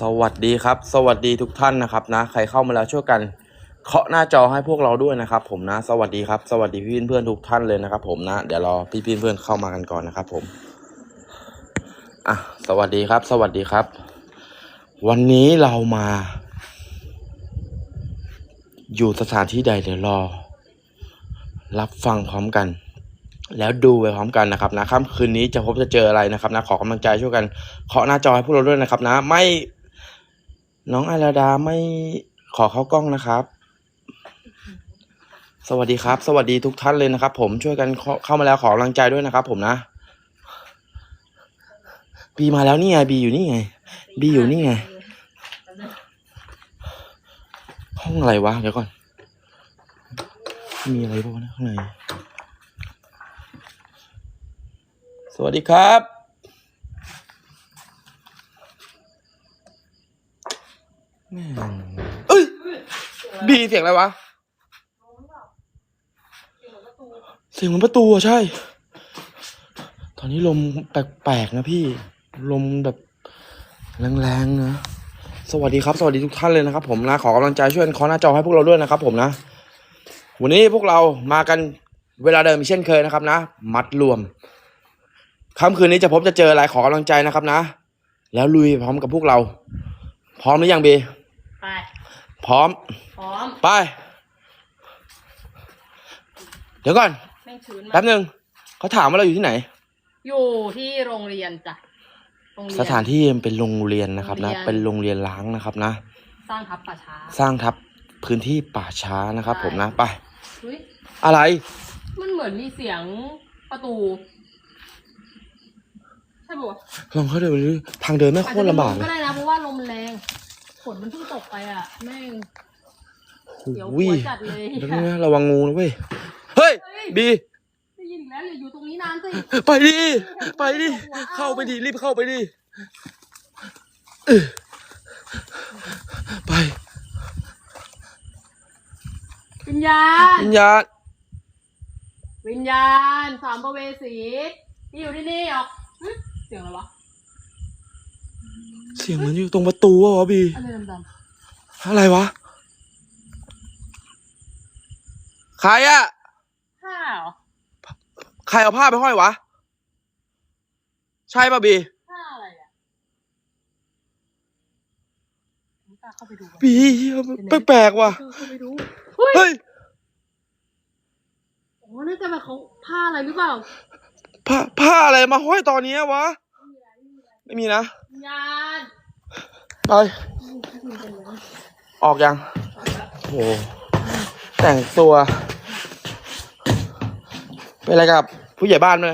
สวัสดีครับ สวัสดีทุกท่านนะครับนะ ใครเข้ามาแล้วช่วยกันเคาะหน้าจอให้พวกเราด้วยนะครับผมนะ สวัสดีครับ สวัสดีพี่เพื่อนทุกท่านเลยนะครับ ผมนะ เดี๋ยวรอพี่เพื่อนเข้ามากันก่อนนะครับ ผม อะ สวัสดีครับ สวัสดีครับ วันนี้เรามา อยู่สถานที่ใดเดี๋ยวรอ รับฟังพร้อมกันแล้วดูไปพร้อมกันนะครับนะค่ำคืนนี้จะพบจะเจออะไรนะครับนะขอกำลังใจช่วยกันเคาะหน้าจอให้พวกเราด้วยนะครับนะไม่ น้องอาราดาไม่ขอเข้ากล้องนะครับ สวัสดีครับ สวัสดีทุกท่านเลยนะครับ ผมช่วยกันเข้าเข้ามาแล้วขอกำลังใจด้วยนะครับ ผมนะบีมาแล้วนี่ไงบีอยู่นี่ไงบีอยู่นี่ไงห้องอะไรวะเดี๋ยวก่อน มีอะไรบ้างนะข้างในสวัสดีครับ แม่งเอ้ยบีเสียงอะไรวะ เสียงเหมือนประตูอะใช่ ตอนนี้ลมแปลกๆนะพี่ ลมแบบแรงๆนะ สวัสดีครับ สวัสดีทุกท่านเลยนะครับผมนะ ขอกำลังใจช่วยกันเคอหน้าจอให้พวกเราด้วยนะครับผมนะ วันนี้พวกเรามากันเวลาเดิมเช่นเคยนะครับนะ มัดรวมค่ำคืนนี้จะพบจะเจออะไรขอกำลังใจนะครับนะ แล้วลุยพร้อมกับพวกเรา พร้อมหรือยังบี ไป พร้อม พร้อม ไป เดี๋ยวก่อน แม่งชื้นมาแป๊กบหนึ่งเขาถามว่าเราอยู่ที่ไหน อยู่ที่โรงเรียนจ้ะโรงเรียนสถานที่มันเป็นโรงเรียนนะครับนะ โรงเรียน เป็นโรงเรียนล้างนะครับนะ สร้างทับป่าช้าสร้างทับพื้นที่ป่าช้านะครับใช่ผมนะ ไปเฮ้ยอะไร มันเหมือนมีเสียงประตู ใช่ปะวะลองเข้าเดินไปดูทางเดินไม่งโคตรลำบากอาจเลจะยเป็นลมก็ได้นะเพราะว่าลมมันแรง ฝนมันเพิ่งตกไปอะแม่งเดี๋ยววิหัวจัดเลยแล้วนี่นะระวังงูนะเว้ยเฮ้ย เฮ้ย บี ได้ยินอีกแล้วอย่าอยู่ตรงนี้นานสิไปดิ ไปดิ เข้าไปดิ รีบเข้าไปดิเออไปวิญญาณ วิญญาณ วิญญาณสามประเวสีที่อยู่ที่นี่ออกหึเสียงอะไรวะ เสียงเหมือนอยู่ตรงประตูวะบี อะไรดำอะไรวะ ใครอะๆผ้าเหรอใครเอาผ้าไปห้อยวะ ใช่ป่ะบี ผ้าอะไรอะไม่กล้าเข้าไปดูบีแปลกๆว่ะเข้าไปดูเฮ้ยเฮ้ยโอ้น่าจะแบบเขาผ้าอะไรหรือเปล่าผ้าผ้าอะไรมาห้อยตอนนี้วะ ไม่มีนะวิญญาณไปออกยังโหแต่งตัว เป็นอะไรกับผู้ใหญ่บ้านไหม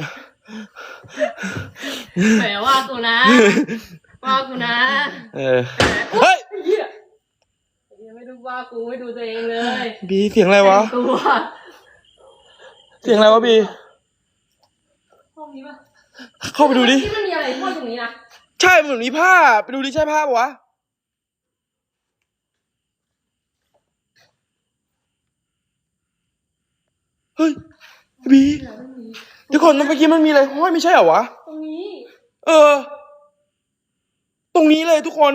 แหมว่ากูนะ ว่ากูนะ เออ เฮ้ยไอ้เหี้ยยังไม่ดูว่ากูไม่ดูตัวเองเลย บีเสียงอะไรวะแต่งตัวเสียงอะไรวะบีห้องนี้ปะเข้าไปดูดิ ช่มันเหมือนมีผ้า ไปดูดิใช่ผ้าปะวะ เฮ้ยบี เดี๋ยวมันมีเดี๋ยวก่อนเมื่อกี้มันมีอะไรห้อยไม่ใช่เหรอวะ ตรงนี้ เออ ตรงนี้เลยทุกคน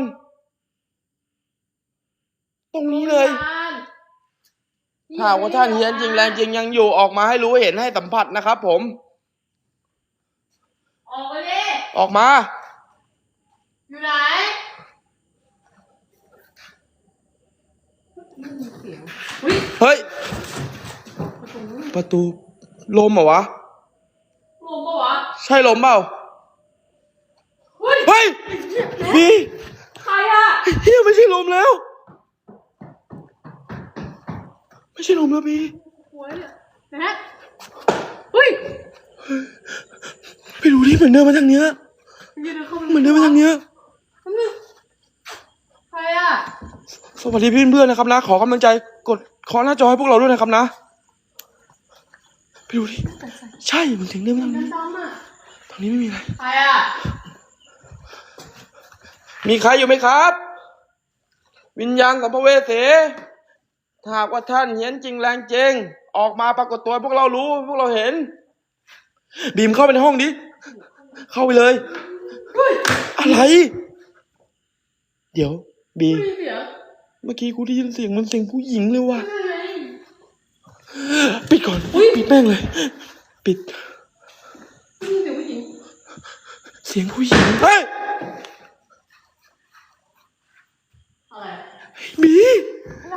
ตรงนี้เลยวิญญาณถ้าว่าท่านเฮียนจริงแรงจริงยังอยู่ออกมาให้รู้ให้เห็นให้สัมผัสนะครับผม ออกไปดิออกมา อยู่ไหนเสียงอุ้ยเฮ้ยประตูประตู ลมเหรอวะ ลมปะวะ ใช่ลมเปล่าเฮ้ยเฮ้ยบีใครอะเฮียไม่ใช่ลมแล้ว ไม่ใช่ลมแล้วบีหัวเนี่ยแม็กเฮ้ยไปดูดิเหมือนเดินมาทางเนี้ยยืนเข้าไปเหมือนเดินมาทางเนี้ยแป๊บนึง ใครอะสวัสดีเพื่อนๆนะครับนะ ขอกำลังใจกดขอหน้าจอให้พวกเราด้วยนะครับนะไปดูดิใช่มันถึงเดินมาทางนี้ดำๆอะทางนี้ไม่มีอะไรใครอะมีใครอยู่ไหมครับ วิญญาณสัมภเวสีถ้าหากว่าท่านเห็นจริงแรงจริงออกมาปรากฏตัวให้พวกเรารู้พวกเราเห็น บีมเข้าไปในห้องดิเข้าไปเลยเฮ้ยอะไร เดี๋ยวบีไม่มีเสียงเมื่อกี้กูได้ยินเสียงมันเสียงผู้หญิงเลยว่ะไม่ไงปิดก่อนปิดแม่งเลย ปิดไม่มีเสียงผู้หญิงเสียงผู้หญิงเฮ้ยอะไรบีอะไร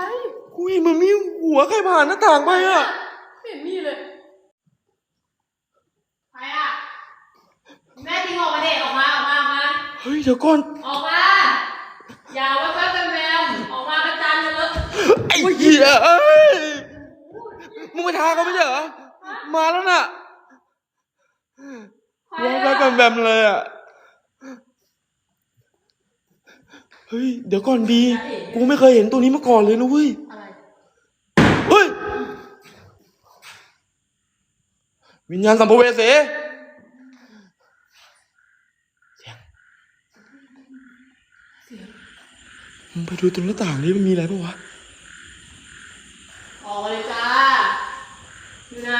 กูเห็นมันมีหัวใครผ่านหน้าต่างไปอะไม่เห็นมีเลยใครอะแม่จริงออกมาเด็กออกมาออกมาออกมาเฮ้ยเดี๋ยวก่อนออกมา อย่าว่าแป๊บแมวออกมาประจันเลย ไอ้เหี้ยเอ้ยมึงไปทาเขาไม่ใช่เหรอ มาแล้วน่ะใครร้องอะ รักกันแบมเลยอะ เฮ้ย เดี๋ยวก่อนบีกูไม่เคยเห็นตัวนี้มาก่อนเลยนะเว้ย อะไรเฮ้ย วิญญาณสัมภเวสีเสียง เสียง มึงไปดูตรงหน้าต่างนี่มันมีอะไรปะวะ ออกมาเลยจ้า อยู่ไหน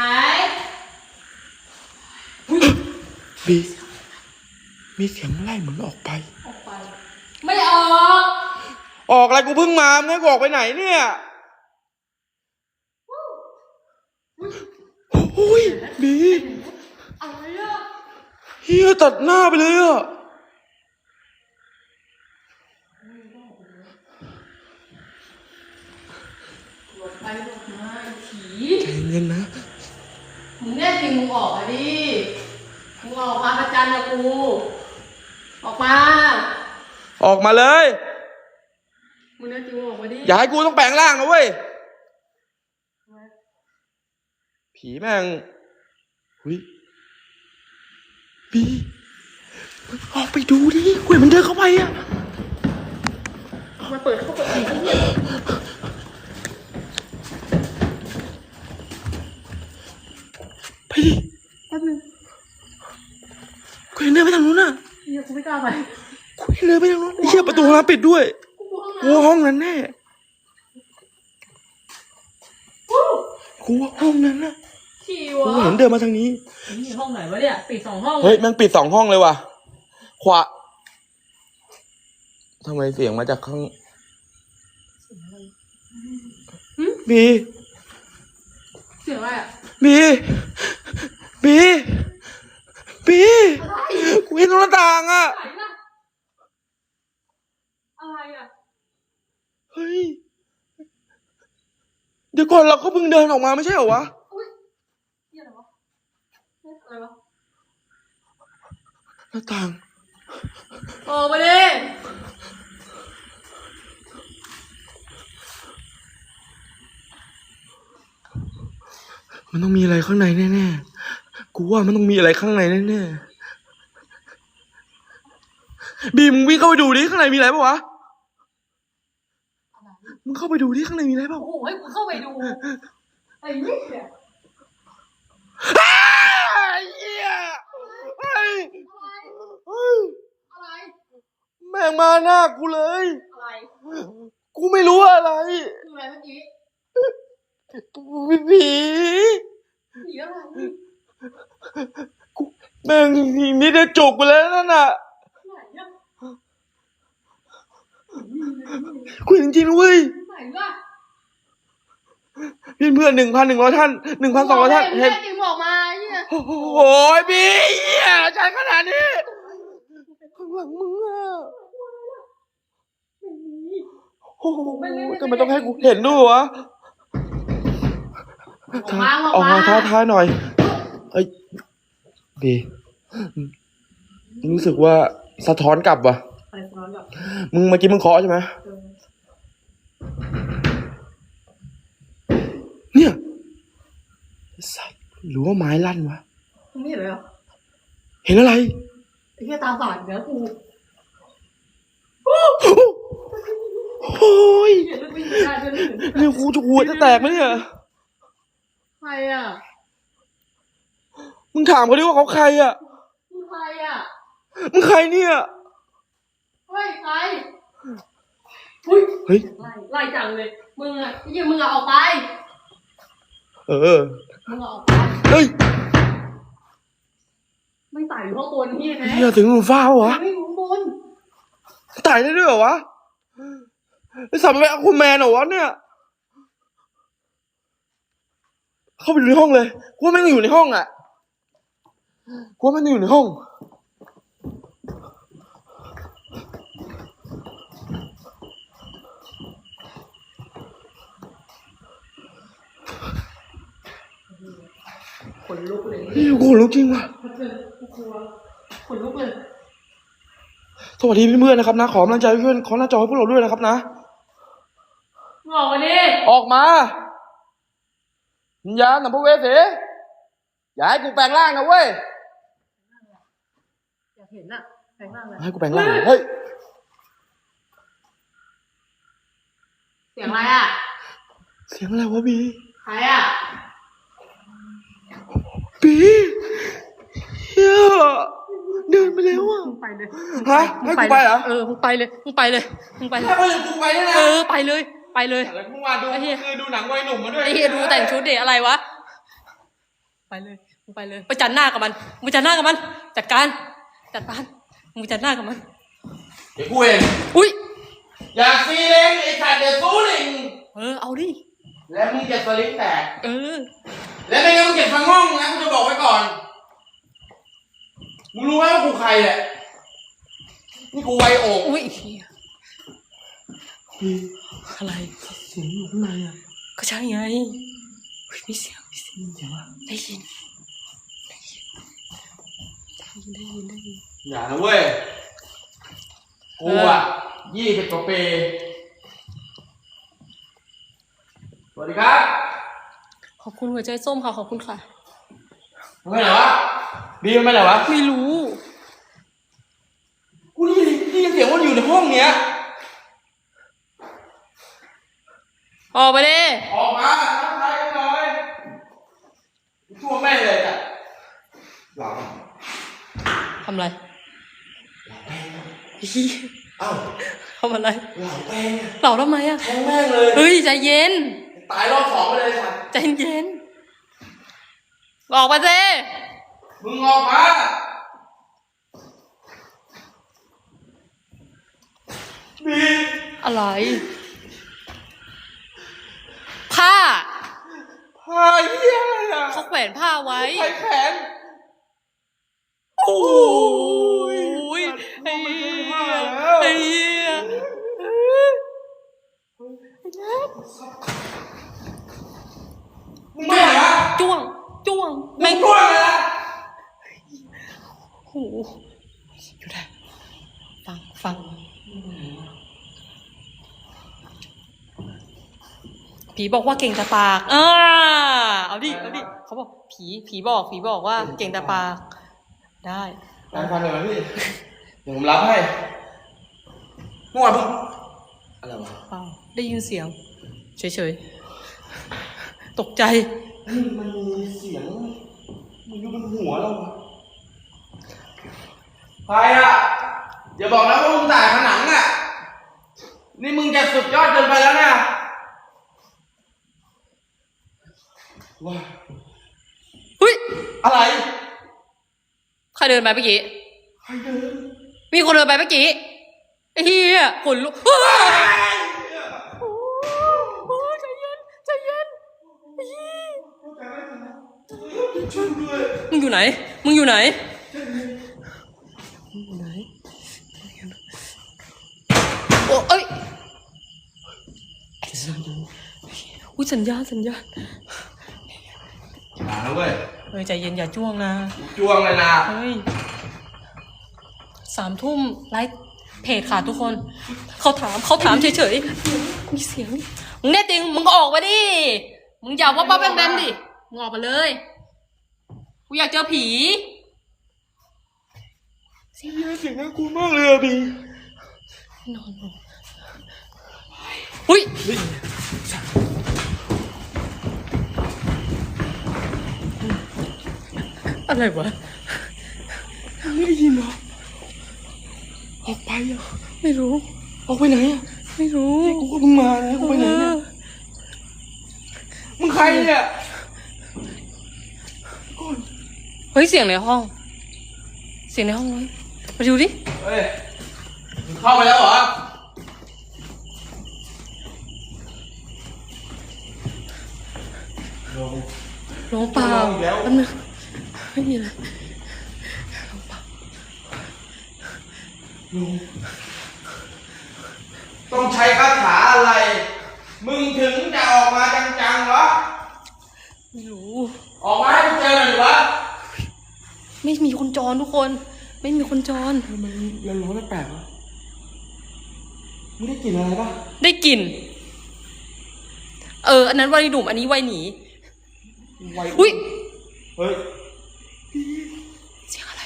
บี มีเสียงไล่เหมือนออกไป ออกไป ไม่ออกออกอะไรกูเพิ่งมามึงให้กูออกไปไหนเนี่ยโอ้ยบีอะไรอะเฮียตัดหน้าไปเลยอะ หลบ ไปหลบมาไอ้ผีใจเย็นนะมึงแน่จริงมึงออกมาดิมึงออกมาประจันกับกู ออกมา ออกมาเลย มึงแน่จริงมึงออกมาดิอย่าให้กูต้องแปลงร่างนะเว้ย ผีแม่งหุยบีมึงออกไปดูดิกูเห็นมันเดินเข้าไปอะมาเปิดเข้าไปอีกไอ้เหี้ย ไปดิ แป๊บนึง กูเห็นเดินไปทางนู้นอะ เหี้ยกูไม่กล้าไป กูเห็นเดินไปทางนู้นไอ้เหี้ยประตูห้องน้ำปิดด้วยกูกลัวห้องน้กูว่าห้องนั้นแน่ำอู้กูว่าห้องนั้นน่ะฉี่กูวะเห็นเดินมาทางนี้ นี่ห้องไหนวะเนี่ย ปิดสองห้องเฮ้ยแมันปิดสองห้องเลยว่ะ ขวาทำไมเสียงมาจากข้างบีเสียงอะไรอะบีบีบีอะไรกูเห็นตรงหน้าต่างอะ ไหนล่ะ อะไรอะ เฮ้ย เดี๋ยวก่อนเราก็เพิ่งเดินออกมาไม่ใช่เหรอวะ อุ้ยเหี้ยอะไรวะเฮ้ยอะไรวะ หน้าต่าง ออกมาดิมันต้องมีอะไรข้างในแน่ๆ กูว่ามันต้องมีอะไรข้างในแน่ๆ บีมมึงวิ่งเข้าไปดูดิข้างในมีอะไรปะวะ มึงเข้าไปดูดิข้างในมีอะไรเปล่าโอ้โหให้กูเข้าไปดูไอ้เนี่ยอ้าไอ้เหี้ยเฮ้ยเฮ้ยอะไรแม่งมาหน้ากูเลย อะไรกูไม่รู้ว่าอะไรคืออะไรเมื่อกี้ผีผีอะไรกูแม่งนี่ได้จุกไปแล้วนั่นน่ะ ไหนอะ กูจริงๆนะเว้ยไหนล่ะเพื่อนเพื่อนหนึ่งพันหนึ่งร้อยท่านหนึ่งพันสองร้อยท่านเห็เห็นนจริงบอกมาไอ้เนี่ยโอ้โหบีเหี้ยใจขนาดนี้ข้างหลังมึงอะโอ้โหทำไมต้องให้กูเห็นด้วยวะออกมาออออกกมามาท้าท้ายหน่อยเอ้ยบีรู้สึกว่าสะท้อนกลับว่ะ ไปซ้อนแบบมึงเมื่อกี้มึงเคาะใช่ไหมเออเนี่ยสัตว์หรือว่าไม้ลั่นวะ มึงไม่เห็นเลยเหรอเห็นอะไร ไอ้เหี้ยตาฝาดเนื้อกูโอ้ยเห็นแล้วไม่เห็นได้ด้วยไม่เห็นเนี่ยกูจะหัวจะแตกไหมเนี่ย ใครอะมึงถามเขาดิว่าเขาใครอะ มึงใครอะ มึงใครเนี่ยเฮ้ยใครอุ้ยเฮ้ย ไล่ไล่จังเลย มึงอะไอ้เหี้ยมึงอะออกไป เออ มึงอะออกไป เฮ้ยไม่ตายอยู่ข้างบนนี่นะเฮียถึงหนูฟ้าวะไม่อยู่ข้างบนตายได้ด้วยเหรอวะไอ้สัตว์มันเป็นอะคูแมนเหรอวะเนี่ย เข้าไปดูในห้องเลยกูว่าแม่งอยู่ในห้องอะกูว่าแม่งอยู่ในห้อง ขนลุกเลยนี่กูรู้จริงว่ะกลัวขนลุกเลย สวัสดีเพื่อนๆนะครับนะ ขอกำลังใจเพื่อนขอหน้าจอให้พวกเราด้วยนะครับนะมึงออกมาดิออกมาวิญญาณสัมภเวสีอย่าให้กูแปลงร่างนะเว้ยอยากเห็นอะแปลงร่างเลยให้กูแปลงร่างเฮ้ยเสียงอะไรอะเสียงอะไรวะบีใครอะ บีเฮียเดินไปแล้วอะ มึงไปเลยฮะให้กูไปเหรอ เออ มึงไปเลย มึงไปเลย มึงไปเลย ถ้าเขาอย่างกูไปเนี่ยนะเออไปเลย ไปเลย แล้วมึงมาดูไอ้เหี้ย คือดูหนังวัยหนุ่มมาด้วยไอ้เฮียดูแต่งชุดเด็กอะไรวะ ไปเลย มึงไปเลยไปจัดหน้ากับมัน มึงจัดหน้ากับมัน จัดการ จัดการ มึงจัดหน้ากับมัน เดี๋ยวกูเองอุ้ย อย่าซีเลงไอ้สัตว์เดี๋ยวซูลิงเออ เอาดิ แล้วมึงจะสลิงแตก เออ แล้วไม่งั้นมึงเก็บฟังห้องนะกูจะบอกไว้ก่อน มึงรู้ไหมว่ากูใครแหละ นี่กูไวโอกอุ้ยเฮียอะไรเสียงอยู่ข้างในอะก็ใช่ไงอุ๊ยมีเสียงมีเสียงเสียงอะไรได้ยินได้ยินได้ยินได้ยิน อย่านะเว้ย กูอะยี่สิบกว่าปีสวัสดีครับ ขอบคุณหัวใจส้มค่ะ ขอบคุณค่ะ มึงไปไหนวะบีมันไปไหนวะไม่รู้ กูได้ยินได้ยินเสียงว่าอยู่ในห้องเนี้ย ออกไปดิออกมาทักทายกันหน่อยชั่วแม่งเลยอะหลังทำอะไรเหี้ยเอ้าทำอะไรหลังแปลงอะเหล่าทำไมอะแทงแม่งเลย เฮ้ยใจเย็น ตายรอบสองไปเลยสัตว์ใจเย็นออกไปสิมึงออกมาบีอะไร ผ้าพาเหี้ยอะไรอะเขาแขวนผ้าไว้ ใครแขนโอ้ยยไอ้เหี้ยผ้าแล้วไอ้เหี้ย มึงไม่เหรอจ้วง จ้วงแม่แม่งงกล้วยเลยนะโอ้โหอยู่ได้ ฟัง ฟัง ผีบอกว่าเก่งแต่ปากอ่าเอาดิ เอาดิ เขาบอก ผี ผีบอก ผีบอกว่าเก่งแต่ปาก ได้การฟังหน่อยไหมพี่เดี๋ยวผมรับให้เมื่อวานเพิ่งอะไรวะเปล่าได้ยินเสียง เฉยๆ ตกใจนี่มันมีเสียงมันอยู่บนหัวเราอะใครอะอย่าบอกนะว่ามึงถ่ายผนังอะ นี่มึงจะสุดยอดเกินไปแล้วนะว้าเฮ้ย อะไรใครเดินไปเมื่อกี้ ใครเดินมีคนเดินไปเมื่อกี้ไอ้เฮียขนลุกเฮ้ยโอ้ยใจเย็น ใจเย็นไอ้เหี้ย ช่วยด้วยมึงอยู่ไหน มึงอยู่ไหนมึงอยู่ไหนโอ้เอ้ยอุ้ยสัญญาณสัญญาณอย่านะเว้ยเฮ้ยใจเย็นอย่าจ้วงนะจ้วงเลยนะเฮ้ยสามทุ่มไลฟ์เพจค่ะทุกคน เขาถามเขาถามเฉยๆมีเสียงมึงแน่จริงมึงก็ออกมาดิ มึงอย่าว่าป้าแบมแบมดิ มึงออกมาเลย กูอยากเจอผีเสียงเสียงน่ากลัวมากเลยอะบีนอนลงอุ้ยอะไรวะไม่ได้ยินเหรอออกไปอะไม่รู้ ออกไปไหนอะไม่รู้ กูก็เพิ่งมานะกูไปไหนเนี่ยมึงใครเนี่ย เฮ้ยเสียงในห้อง เสียงในห้องเลยมาดูดิเฮ้ยเข้าไปแล้วเหรอ ลง หลงเปล่าลงแล้ว ป๊นไม่มีอะไรลง ต้องใช้คาถาอะไร มึงถึงจะออกมาจังๆเหรอ ไม่รู้ ออกมาให้กูเจอหน่อยวะ ไม่มีคนจรทุกคน ไม่มีคนจรมันเราร้อนแปลกๆวะมึงได้กลิ่นอะไรปะได้กลิ่น เออ อันนั้นวัยหนุ่มอันนี้วัยหนี ไวอุ้ยเฮ้ยเสียงอะไร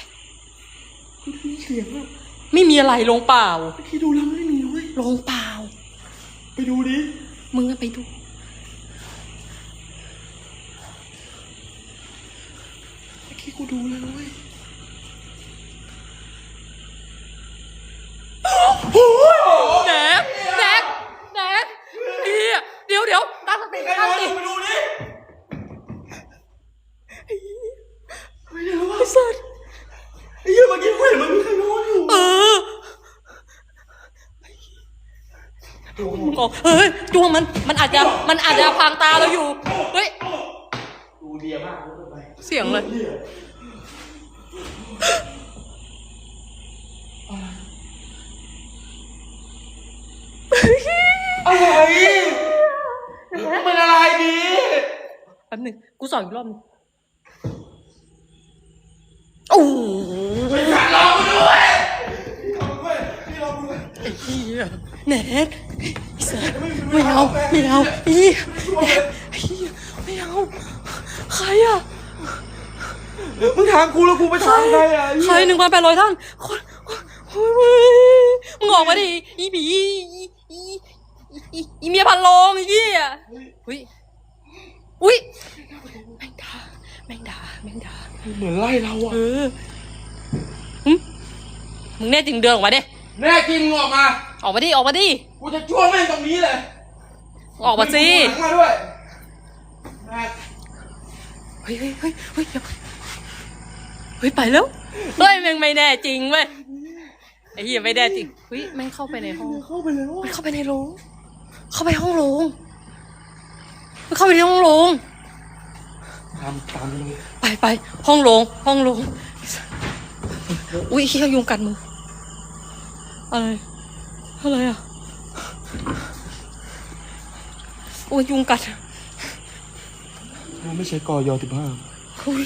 คุณพี่เสียงอะไม่มีอะไรลงเปล่า เมื่อกี้ดูแล้วไม่มีเว้ยลงเปล่า ไปดูดิ มึงอะไปดู เมื่อกี้กู ดูแล้วเว้ยแหนกแหนกแหนกเฮียเดี๋ยวเดี๋ยวตั้งสติใครตั้งนสอนอติยู่ไปดูดิไม่ได้วะไอ้สัสไอ้เหี้ยเมื่อกี้กูเห็นมันมีใครนอนอยู่เออมึงออกเฮ้ยจวงมันมันอาจจะมันอาจจะพรางตาเราอยู่ เฮ้ย ดูเดียมากเลยไปเสียงเลยหี้ อะไรมึงเป็นอะไรดีแป๊บหนึงกูสอนอีกรอบหนึงโอ้โหไปขัดรอกูด้วยพี่รอกูด้วยพี่รอกูด้วยไอ้เหี้ยแหนกไอ้สัสไม่เอา ไม่เอาไอ้เหี้ยแหนกไอ้เหี้ยไม่เอา ใครอะ มึงถามกูแล้วกูไปถามใครอะใครหนึ่งพันแปดร้อยท่านคนโอ้ยมึงออกมาดิอีบีอีอีอีอีเมียพันโลงไอ้เหี้ยอุ้ยอุ้ยแมงดาแมงดาแมงดาเหมือนไล่เราอะเออหึมึงแน่จริงเดินออกมาดิแน่จริงมึงออกมา ออกมาดิออกมาดิกูจะจ้วงแม่งตรงนี้เลยออกมาสิงหลังมาด้วยแม่เฮ้ยเฮ้ยเฮ้ยเฮ้ย เดี๋ยวเฮ้ยไปแล้วเฮ้ยแม่งไม่แน่จริงเว้ยไอ้เหี้ยไม่แน่จริงเฮ้ยแม่งเข้าไปในห้องเข้าไปแล้วมันอะเข้าไปในโรงเข้าไปห้องโรงมันเข้าไปในห้องโรงตามตามไปเลยไปไปห้องโรงห้องโรงอุ้ยเฮียยุงกัดมืออะไรอะไรอะโอ้ยยุงกัดมันไม่ใช่กอยอสิบห้า เฮ้ย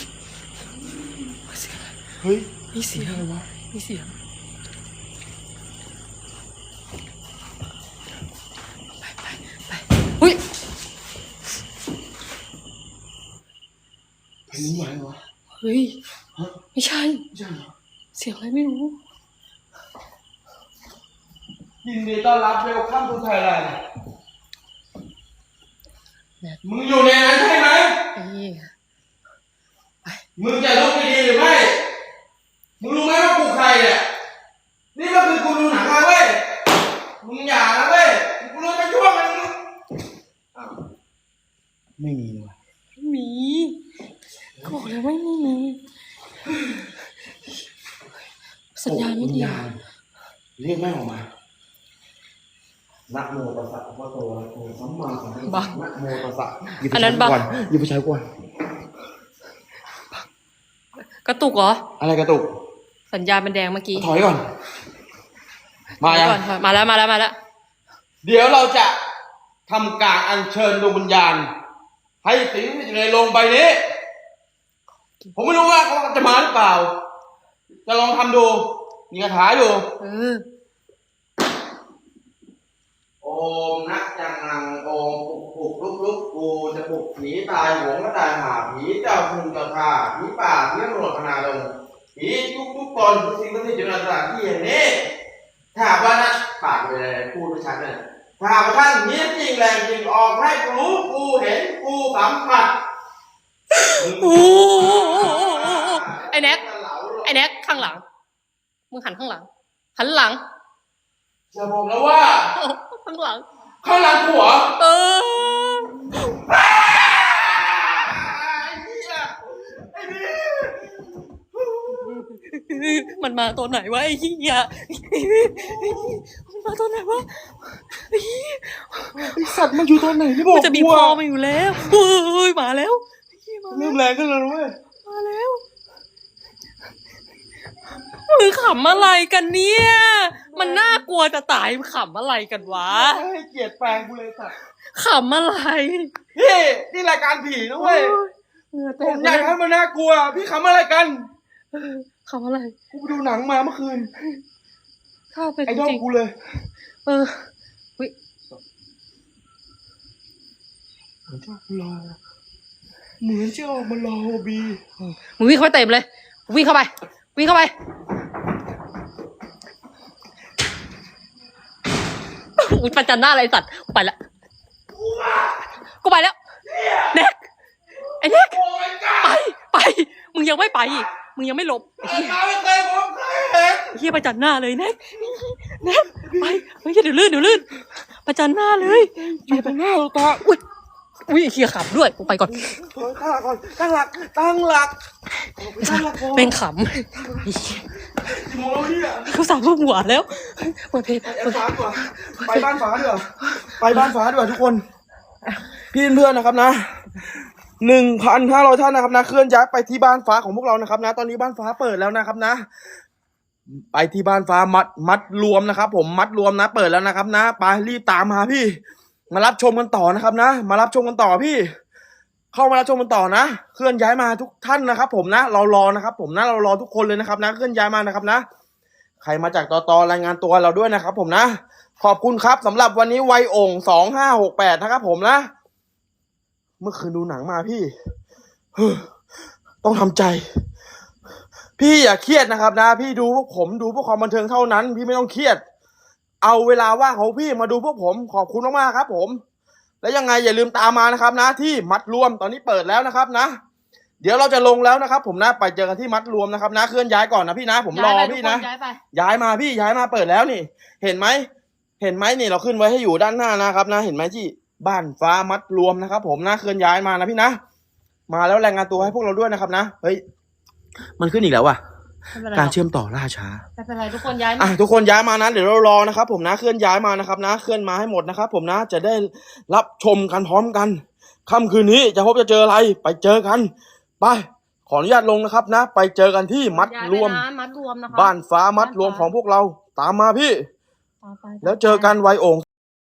เสียงอะไร เฮ้ยมีเสียงอะไรวะมีเสียงไปไปไปอุ้ยแผ่นดินไหวเหรอวะเฮ้ยฮะไม่ใช่ ไม่ใช่เหรอเสียงอะไรไม่รู้ยินดีต้อนรับเวลคัมทูไทยแลนด์แนทมึงอยู่ในนั้นใช่ไหมไอ้เหี้ยมึงจะลุกดีๆหรือไม่ มึงรู้ไหมว่ากูใครเนี่ยนี่ก็คือกูดูหนังมาเว้ยมึงอย่านะเว้ยกูรู้ไปช่วงมันมึงอ้าวไม่มีว่ะไม่มีก็บอกแล้วไม่มีสัญญาณไม่ดีวิญญาณเรียกแม่ออกมานะโมตัสสะพระโตอะระหะโตสัมมาสัมพุทธัสสะนะโมตัสสะหยิบไปอันนั้นใช้บักก่อนหยิบไปใช้ก่อนกระตุกเหรอ อะไรกระตุก สัญญาณมันแดงเมื่อกี้ถอยก่อน มาถอยยังก่อนถอยมาแล้วมาแล้วมาแล้ว เดี๋ยวเราจะทำการอัญเชิญดวงวิญญาณ ให้สิงอยู่ในโรงใบนี้ ผมไม่รู้ว่าเขาจะมาหรือเปล่า จะลองทำดู มีคาถาอยู่เออโอมนักจังงังโอมปลุกปลุกลุกลุกกูจะปลุกผีตายโหงก็ตายหาผีเจ้าคุงเจ้าท่าผีป่าผีตำรวจพนาดง ผีทุกทุกๆตนทุกสิ่งทุกสิ่งอยู่ในสถานที่แห่งนี้ถ้าหากว่านะปากไปเลยพูดไม่ชัดเลยถ้าหากว่าท่านยิ้มจริงแรงจริงออกให้กูรู้กูเห็นกูสัมผัสโอ้โหไอ้แน็กไอ้แน็กข้างหลังมึงหันข้างหลัง หันหลังจะบอกแล้วว่า ข้างหลัง ข้างหลังกูเหรอเออ ไอ้เหี้ยไอ้นี่ มันมาตัวไหนวะไอ้เหี้ยมาตอนไหนวะไอ้เหี้ยไอสัตว์มันอยู่ตอนไหนนี่บอกมันจะบีบคอมาอยู่แล้วเฮ้ยมาแล้วไอ้เหี้ยมาแล้เริ่วมแรงขึ้นแล้วนะเว้ยมาแล้วมึงขำอะไรกันเนี่ย มันน่ากลัวจะตายมึงขำอะไรกันวะให้เกียรติแปลงกูเลยสัตว์ขำอะไรพี่นี่รายการผีนะเว้ยเหงื่อแตผกมอยากให้มันน่ากลัว พี่ขำอะไรกัน ขำอะไรกูไปดูหนังมาเมื่อคืนข้าไปไอ้จดอมริงกูเลยๆเออวิเหมือนจะออกมารอเหมือนจะออกมารอบีมึงวิ่งเข้าไปเต็มเลย วิ่งเข้าไป วิ่งเข้าไปอุ้ยประจันหน้าอะไรสัตว์กูไปละกูไปแล้วเน็กไอ้เน็กโอ้ยก้าไป ไป มึงยังไม่ไปอีก มึงยังไม่หลบไอ้เหี้ยตาไม่เคยผมเคยเห็นไอ้เหี้ยประจันหน้าเลยเน็กเน็กไปเฮ้ยเดี๋ยวลื่นเดี๋ยวลื่นประจันหน้าเลยอยู่ตรงหน้าเราตาอุ้ยอุ้ยไอ้เหี้ยขับด้วยกูไปก่อนถอยตั้งหลักก่อนตั้งหลักตั้งหลักตั้งหลักก่อนเป็นขกี่โมงแล้วเนี่ยำเขาสั่งรูปหัวแล้วเปิดเพลงไปแอร์ฟ้าดีกว่าไปบ้านฟ้าดีกว่าไปบ้านฟ้าดีกว่าทุกคนพี่เพื่อนๆนะครับนะ หนึ่งพันห้าร้อยท่านนะครับนะเคลื่อนย้ายไปที่บ้านฟ้าของพวกเรานะครับนะ ตอนนี้บ้านฟ้าเปิดแล้วนะครับนะ ไปที่บ้านฟ้ามัดมัดรวมนะครับ ผมมัดรวมนะ เปิดแล้วนะครับนะไปรีบตามมาพี่ มารับชมกันต่อนะครับนะ มารับชมกันต่อพี่ เข้ามารับชมกันต่อนะ เคลื่อนย้ายมาทุกท่านนะครับ ผมนะ เรารอนะครับ ผมนะเรารอทุกคนเลยนะครับนะ เคลื่อนย้ายมานะครับนะใครมาจากตอตอรายงานตัวเราด้วยนะครับ ผมนะ ขอบคุณครับสำหรับวันนี้วัยองสองห้าหกแปดนะครับ ผมนะ มื่อคืนดูหนังมาพี่เฮ้อต้องทำใจ พี่อย่าเครียดนะครับ นะ พี่ดูพวกผมดูพวกความบันเทิงเท่านั้น พี่ไม่ต้องเครียด เอาเวลาว่างของพี่มาดูพวกผมขอบคุณมากๆครับ ผม และยังไงอย่าลืมตามมานะครับ นะ ที่มัดรวมตอนนี้เปิดแล้วนะครับนะเดี๋ยวเราจะลงแล้วนะครับ ผมนะไปเจอกันที่มัดรวมนะครับนะเคลื่อนย้ายก่อนนะพี่นะผมรอย้ายไปพี่ทุกคนะย้ายไปย้ายมาพี่ย้ายมาเปิดแล้วนี่ เห็นไหมเห็นไหมนี่เราขึ้นไว้ให้อยู่ด้านหน้านะครับนะ เห็นไหมที่ บ้านฟ้ามัดรวมนะครับ ผมนะเคลื่อนย้ายมานะพี่นะ มาแล้วรายงานตัวให้พวกเราด้วยนะครับนะ เฮ้ย มันขึ้นอีกแล้วว่ะ ไม่เป็นไรหรการอกเชื่อมต่อล่าช้า ไม่เป็นไรทุกคนย้ายอะทุกคนย้ายมานะเดี๋ยวเรารอนะครับผมนะเคลื่อนย้ายมานะครับนะเคลื่อนมาให้หมดนะครับผมนะจะได้รับชมกันพร้อมกันค่ำคืนนี้จะพบจะเจออะไรไปเจอกันไปขออนุญาตลงนะครับนะ ไปเจอกันที่มัดย้ายรไปวม นะมัดรวมนะคะบ้านฟ้ามัดรวมของพวกเราตามมาพี่ไปไปแล้วเจอกันไวโอ่ง